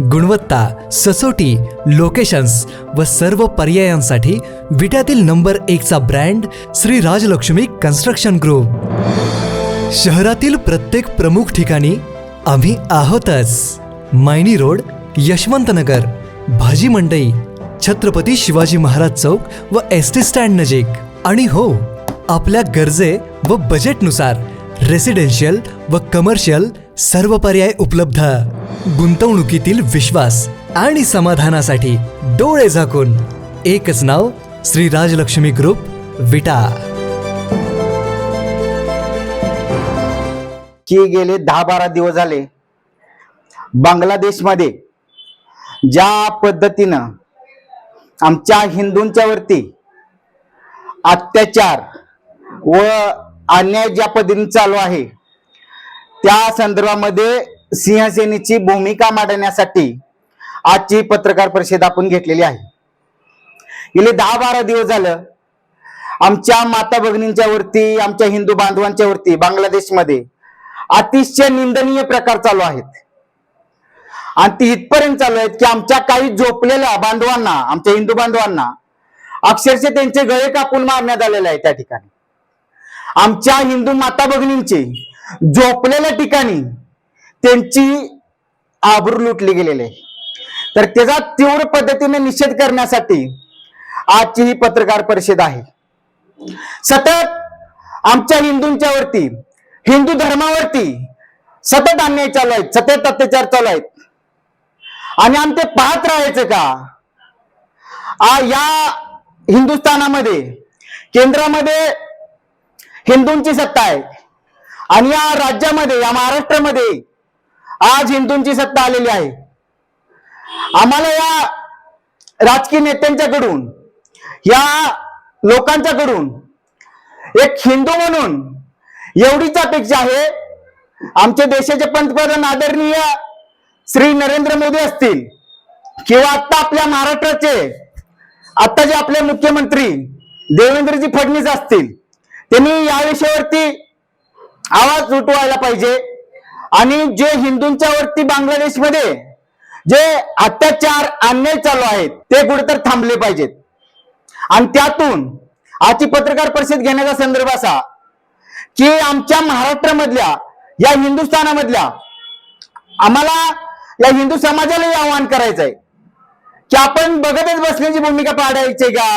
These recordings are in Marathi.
गुणवत्ता ससोटी लोकेशन्स व सर्व पर्यायांसाठी विट्यातील number एकचा brand Shri Rajlakshmi construction group. शहरातील प्रत्येक प्रमुख ठिकाणी आम्ही आहोतच. मायनी रोड यशवंतनगर भाजी मंडई छत्रपती शिवाजी महाराज चौक व एस टी स्टँड नजीक. आणि हो आपल्या गरजे व बजेटनुसार रेसिडेन्शियल व कमर्शियल सर्व पर्याय उपलब्ध. गुंतवणुकीतील विश्वास आणि समाधानासाठी डोळे झाकून. एकच नाव श्री राजलक्ष्मी ग्रुप विटा. की गेले दहा बारा दिवस झाले बांगलादेशमध्ये ज्या पद्धतीनं आमच्या हिंदूंच्या वरती अत्याचार व अन्याय ज्या पद्धतीने चालू आहे त्या संदर्भामध्ये सिंहसेनेची भूमिका मांडण्यासाठी आजची पत्रकार परिषद आपण घेतलेली आहे. गेले दहा बारा दिवस झालं आमच्या माता भगिनींच्या वरती आमच्या हिंदू बांधवांच्या वरती बांगलादेशमध्ये अतिशय निंदनीय प्रकार चालू आहेत. आणि ती इथपर्यंत चालू आहेत की आमच्या काही झोपलेल्या बांधवांना आमच्या हिंदू बांधवांना अक्षरशः त्यांचे गळे कापून मारण्यात आलेले आहे त्या ठिकाणी. आमच्या हिंदू माता भगिनींचे झोपलेल्या ठिकाणी त्यांची आबरू लुटली गेलेली आहे. तर त्याचा तीव्र पद्धतीने निषेध करण्यासाठी आजची ही पत्रकार परिषद आहे. सतत आमच्या हिंदूंच्या वरती हिंदू धर्मावरती सतत अन्याय चालू आहेत सतत अत्याचार चालू आहेत. आणि आम ते पाहत राहायचं का? आ, या हिंदुस्थानामध्ये केंद्रामध्ये हिंदूंची सत्ता आहे. आणि या राज्यामध्ये या महाराष्ट्रामध्ये आज हिंदूंची सत्ता आलेली आहे. आम्हाला या राजकीय नेत्यांच्याकडून या लोकांच्याकडून एक हिंदू म्हणून एवढीच अपेक्षा आहे. आमच्या देशाचे पंतप्रधान आदरणीय श्री नरेंद्र मोदी असतील किंवा आता आपल्या महाराष्ट्राचे आता जे आपले मुख्यमंत्री देवेंद्रजी फडणवीस असतील त्यांनी या विषयावरती आवाज उठवायला पाहिजे. आणि जे हिंदूंच्या वरती बांगलादेशमध्ये जे अत्याचार अन्याय चालू आहेत ते कुठेतरी थांबले पाहिजेत. आणि त्यातून आजची पत्रकार परिषद घेण्याचा संदर्भ असा की आमच्या महाराष्ट्रामधल्या या हिंदुस्थानामधल्या आम्हाला या हिंदू समाजालाही आवाहन करायचं आहे की आपण बघतच बसण्याची भूमिका पाडायची का?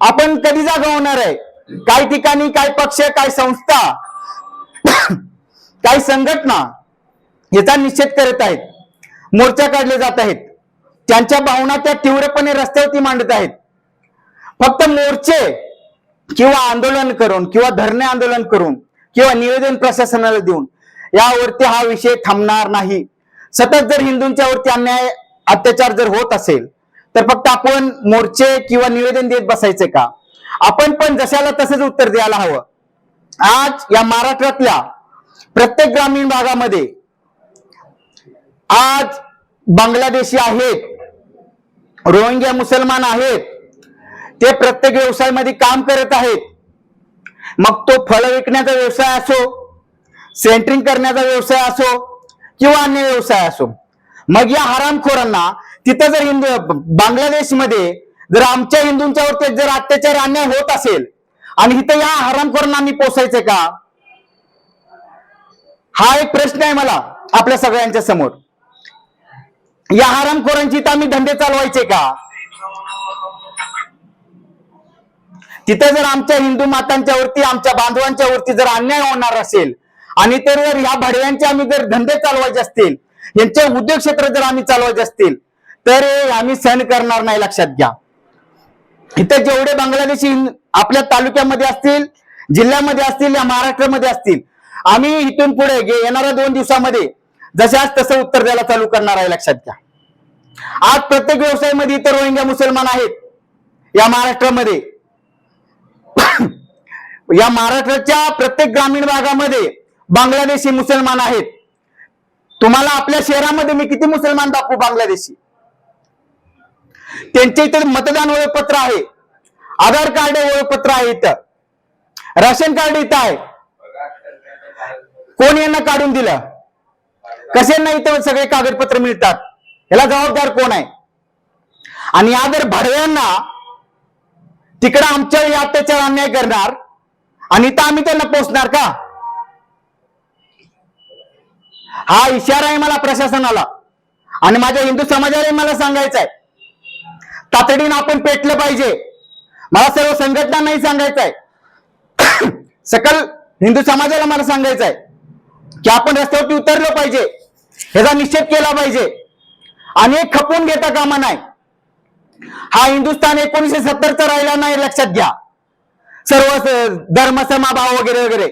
आपण कधी जागा होणार आहे? काही ठिकाणी काही पक्ष काही संस्था काही संघटना याचा निषेध करत आहेत मोर्चा काढले जात आहेत. त्यांच्या भावना त्या तीव्रपणे रस्त्यावरती मांडत आहेत. फक्त मोर्चे किंवा आंदोलन करून किंवा धरणे आंदोलन करून किंवा निवेदन प्रशासनाला देऊन यावरती हा विषय थांबणार नाही. सतत जर हिंदूंच्या वरती अन्याय अत्याचार जर होत असेल तर फक्त आपण मोर्चे किंवा निवेदन देत बसायचे का? आपण पण जशाला तसंच उत्तर द्यायला हवं. आज या महाराष्ट्रातल्या प्रत्येक ग्रामीण भागामध्ये आज बांगलादेशी आहेत रोहिंग्या मुसलमान आहेत ते प्रत्येक व्यवसायामध्ये काम करत आहेत. मग तो फळ विकण्याचा व्यवसाय असो सेंटरिंग करण्याचा व्यवसाय असो किंवा अन्य व्यवसाय असो मग या हरामखोरांना तिथं जर हिंदू बांगलादेशमध्ये जर आमच्या हिंदूंच्या वरती जर अत्याचार अन्याय होत असेल आणि इथं या हरामखोरांना आम्ही पोसायचं का? हा एक प्रश्न आहे मला आपल्या सगळ्यांच्या समोर. या हरामखोरांची इथं आम्ही धंदे चालवायचे का? तिथे जर आमच्या हिंदू मातांच्या वरती आमच्या बांधवांच्या वरती जर अन्याय होणार असेल आणि तर जर या भाडव्यांचे आम्ही जर धंदे चालवायचे असतील यांचे उद्योग क्षेत्र जर आम्ही चालवायचे असतील तर आम्ही सहन करणार नाही लक्षात घ्या. इथं जेवढे बांगलादेशी आपल्या तालुक्यामध्ये असतील जिल्ह्यामध्ये असतील या महाराष्ट्रामध्ये असतील आम्ही इथून पुढे गे- येणाऱ्या दोन दिवसामध्ये जशाच तसं उत्तर द्यायला चालू करणार आहे लक्षात घ्या. आज प्रत्येक व्यवसायामध्ये इतर रोहिंग्या मुसलमान आहेत या महाराष्ट्रामध्ये. या महाराष्ट्राच्या प्रत्येक ग्रामीण भागामध्ये बांगलादेशी मुसलमान आहेत. तुम्हाला आपल्या शहरामध्ये मी किती मुसलमान दाखवू बांगलादेशी? त्यांच्या इथे मतदान ओळखपत्र आहे. आधार कार्ड ओळखपत्र आहे इथं. राशन कार्ड इथं आहे. कोण यांना काढून दिलं? कशांना इथं सगळे कागदपत्र मिळतात? याला जबाबदार कोण आहे? आणि या जर भाडव्यांना तिकडं आमच्या या अत्याचार अन्याय करणार आणि इथं आम्ही त्यांना पोचणार का? हा इशारा आहे मला प्रशासनाला. आणि माझ्या हिंदू समाजालाही मला सांगायचा आहे तातडीनं आपण पेटलं पाहिजे. मला सर्व संघटनांनाही सांगायचं आहे सकल हिंदू समाजाला मला सांगायचं आहे की आपण रस्त्यावरती उतरलं पाहिजे. ह्याचा निषेध केला पाहिजे. आणि एक खपून घेता कामा नाही. हा हिंदुस्थान एकोणीसशे सत्तरचा राहिला नाही लक्षात घ्या. सर्व धर्म समाभाव वगैरे वगैरे.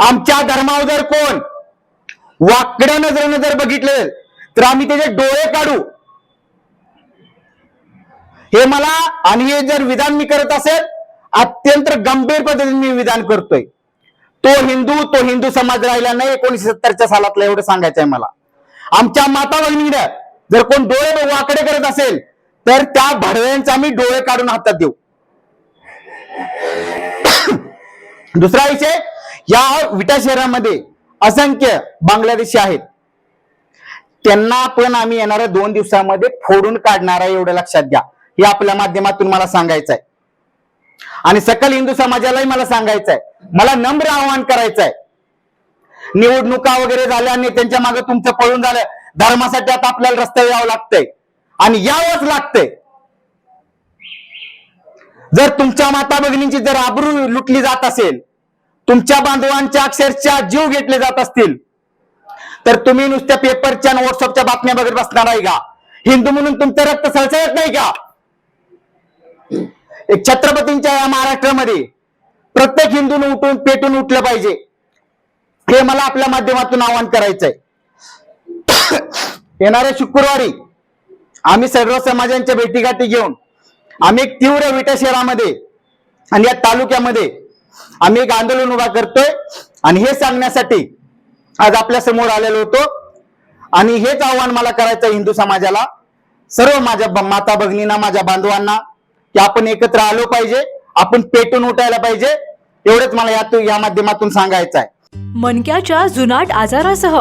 आमच्या धर्मावर जर कोण वाकड्या नजरेनं जर बघितलं तर आम्ही त्याचे डोळे काढू. हे मला आणि हे जर विधान मी करत असेल अत्यंत गंभीर पद्धतीने मी विधान करतोय. तो हिंदू तो हिंदू समाज राहिला नाही एकोणीशे सत्तरच्या सालातला एवढं सांगायचं आहे मला. आमच्या माता भगिनीनं जर कोण डोळे वाकडे करत असेल तर त्या भाडव्यांचे आम्ही डोळे काढून हातात देऊ. दुसरा विषय या विटा शहरामध्ये असंख्य बांगलादेशी आहेत. त्यांना पण आम्ही येणाऱ्या दोन दिवसामध्ये फोडून काढणार आहे एवढं लक्षात घ्या. हे आपल्या माध्यमातून मला सांगायचं आहे आणि सकल हिंदू समाजालाही मला सांगायचं आहे मला नम्र आवाहन करायचं आहे निवडणुका वगैरे झाल्या आणि त्यांच्या मागे तुमचं पळून झालं धर्मासाठी आता आपल्याला रस्त्यावर यावं लागतंय. आणि यावंच लागतंय. जर तुमच्या माता भगिनींची जर आबरू लुटली जात असेल तुमच्या बांधवांच्या अक्षरशः जीव घेतले जात असतील तर तुम्ही नुसत्या पेपरच्या आणि व्हॉट्सअपच्या बातम्या बघत बसणार आहे का? हिंदू म्हणून तुमचं रक्त सळसळत नाही का? एक छत्रपतींच्या या महाराष्ट्रामध्ये प्रत्येक हिंदून उठून पेटून उठलं पाहिजे. हे मला आपल्या माध्यमातून आवाहन करायचंय. येणाऱ्या शुक्रवारी आम्ही सर्व समाजांच्या भेटीगाठी घेऊन आम्ही एक तीव्र विटा शहरामध्ये आणि या तालुक्यामध्ये आम्ही एक आंदोलन उभा करतोय आणि हे सांगण्यासाठी आज आपल्यासमोर आलेलो होतो. आणि हेच आव्हान मला करायचं हिंदू समाजाला सर्व माझ्या माता भगिनींना माझ्या बांधवांना की आपण एकत्र आलो पाहिजे आपण पेटून उठायला पाहिजे एवढंच मला यातून या माध्यमातून सांगायचं आहे. मणक्याच्या जुनाट आजारासह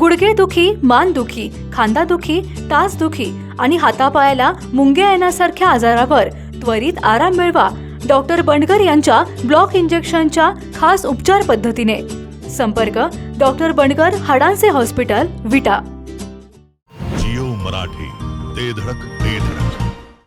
गुडघेदुखी मानदुखी खांदादुखी टाचदुखी आणि हातापायाला मुंग्या येण्यासारख्या आजारावर त्वरित आराम मिळवा डॉक्टर बंडकर यांच्या ब्लॉक इंजेक्शनच्या खास उपचार पद्धतीने. संपर्क डॉक्टर बंडकर हाडांचे हॉस्पिटल विटा. जिओ मराठी ते धडक.